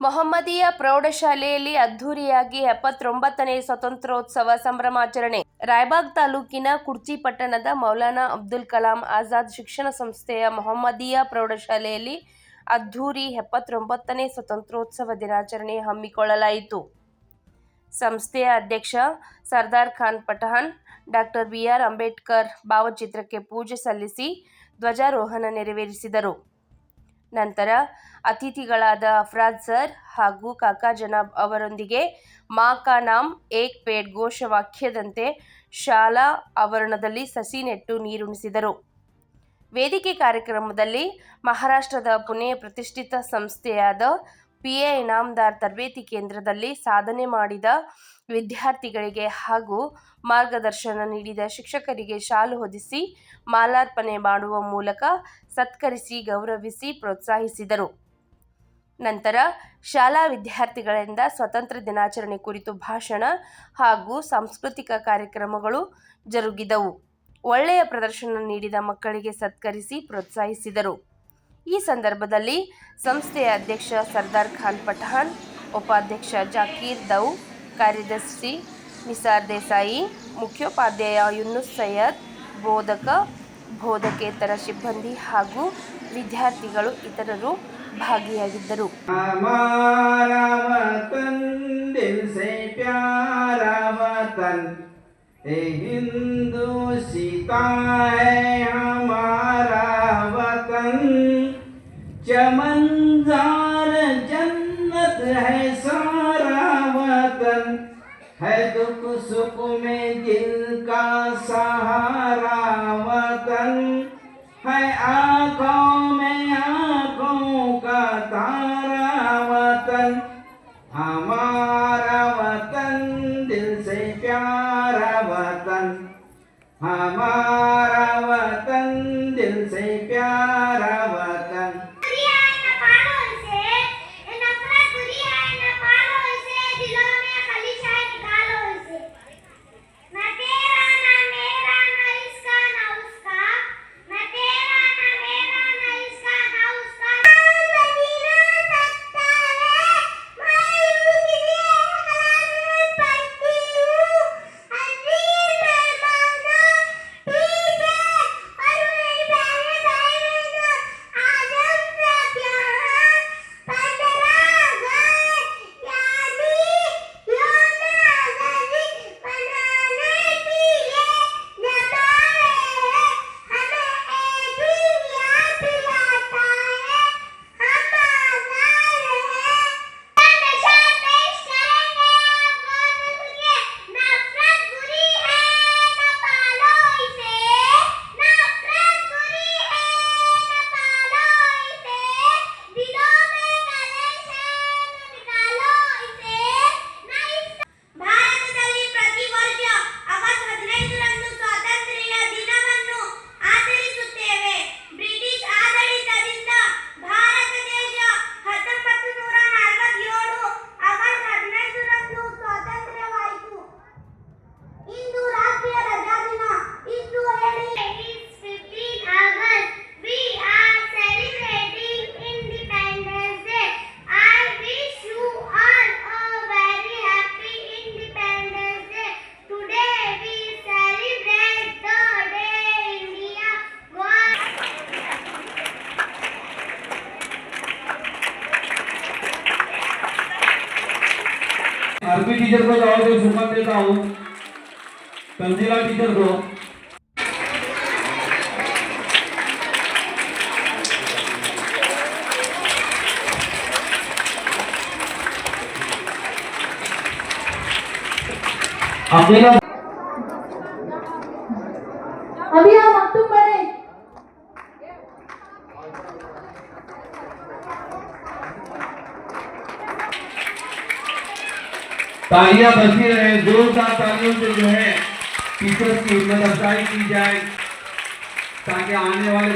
ಮೊಹಮ್ಮದೀಯ ಪ್ರೌಢಶಾಲೆಯಲ್ಲಿ ಅದ್ಧೂರಿಯಾಗಿ ಎಪ್ಪತ್ತೊಂಬತ್ತನೇ ಸ್ವಾತಂತ್ರ್ಯೋತ್ಸವ ಸಂಭ್ರಮಾಚರಣೆ ರಾಯಬಾಗ್ ತಾಲೂಕಿನ ಕುರ್ಚಿ ಪಟ್ಟಣದ ಮೌಲಾನಾ ಅಬ್ದುಲ್ ಕಲಾಂ ಆಜಾದ್ ಶಿಕ್ಷಣ ಸಂಸ್ಥೆಯ ಮೊಹಮ್ಮದಿಯ ಪ್ರೌಢಶಾಲೆಯಲ್ಲಿ ಅದ್ಧೂರಿ ಎಪ್ಪತ್ತೊಂಬತ್ತನೇ ಸ್ವಾತಂತ್ರ್ಯೋತ್ಸವ ದಿನಾಚರಣೆ ಹಮ್ಮಿಕೊಳ್ಳಲಾಯಿತು. ಸಂಸ್ಥೆಯ ಅಧ್ಯಕ್ಷ Sardar Khan Pathan doctor B R Ambedkar ಭಾವಚಿತ್ರಕ್ಕೆ ಪೂಜೆ ಸಲ್ಲಿಸಿ ಧ್ವಜಾರೋಹಣ ನೆರವೇರಿಸಿದರು. ನಂತರ ಅತಿಥಿಗಳಾದ ಅಫ್ರಾದ್ ಸರ್ ಹಾಗೂ ಕಾಕಾ ಜನಾಬ್ ಅವರೊಂದಿಗೆ ಮಾ ಕಾ ನಾಮ್ ಏಕ್ ಪೇಡ್ ಘೋಷವಾಕ್ಯದಂತೆ ಶಾಲಾ ಆವರಣದಲ್ಲಿ ಸಸಿ ನೆಟ್ಟು ನೀರುಣಿಸಿದರು. ವೇದಿಕೆ ಕಾರ್ಯಕ್ರಮದಲ್ಲಿ ಮಹಾರಾಷ್ಟ್ರದ ಪುಣೆ ಪ್ರತಿಷ್ಠಿತ ಸಂಸ್ಥೆಯಾದ ಪಿಎ ಇನಾಮದಾರ್ ತರಬೇತಿ ಕೇಂದ್ರದಲ್ಲಿ ಸಾಧನೆ ಮಾಡಿದ ವಿದ್ಯಾರ್ಥಿಗಳಿಗೆ ಹಾಗೂ ಮಾರ್ಗದರ್ಶನ ನೀಡಿದ ಶಿಕ್ಷಕರಿಗೆ ಶಾಲು ಹೊದಿಸಿ ಮಾಲಾರ್ಪಣೆ ಮಾಡುವ ಮೂಲಕ ಸತ್ಕರಿಸಿ ಗೌರವಿಸಿ ಪ್ರೋತ್ಸಾಹಿಸಿದರು. ನಂತರ ಶಾಲಾ ವಿದ್ಯಾರ್ಥಿಗಳಿಂದ ಸ್ವತಂತ್ರ ದಿನಾಚರಣೆ ಕುರಿತು ಭಾಷಣ ಹಾಗೂ ಸಾಂಸ್ಕೃತಿಕ ಕಾರ್ಯಕ್ರಮಗಳು ಜರುಗಿದವು. ಒಳ್ಳೆಯ ಪ್ರದರ್ಶನ ನೀಡಿದ ಮಕ್ಕಳಿಗೆ ಸತ್ಕರಿಸಿ ಪ್ರೋತ್ಸಾಹಿಸಿದರು. ಈ ಸಂದರ್ಭದಲ್ಲಿ ಸಂಸ್ಥೆಯ ಅಧ್ಯಕ್ಷ ಸರ್ದಾರ್ ಖಾನ್ ಪಠಾನ್ ಉಪಾಧ್ಯಕ್ಷ ಜಾಕೀರ್ ದೌ, ಕಾರ್ಯದರ್ಶಿ ನಿಸಾರ್ ದೇಸಾಯಿ, ಮುಖ್ಯೋಪಾಧ್ಯಾಯ ಯುನುಸ್ ಸೈಯದ್, ಬೋಧಕ ಬೋಧಕೇತರ ಸಿಬ್ಬಂದಿ ಹಾಗೂ ವಿದ್ಯಾರ್ಥಿಗಳು ಇತರರು ಭಾಗಿಯಾಗಿದ್ದರು. ಹಿಂದೂ है दुख सुख में दिल का सहारा वतन, है आँखों में आँखों का तारा वतन। हमारा वतन दिल से प्यारा वतन, हमारा वतन दिल से प्यारा वतन टीचर को जाओ जो सुमन देता हूँ तंजीला टीचर को। अभी आप तालियाँ बजती रहे, जोरदार तालियों से जो है टीचर्स की हिम्मत अफजाई की जाए, ताकि आने वाले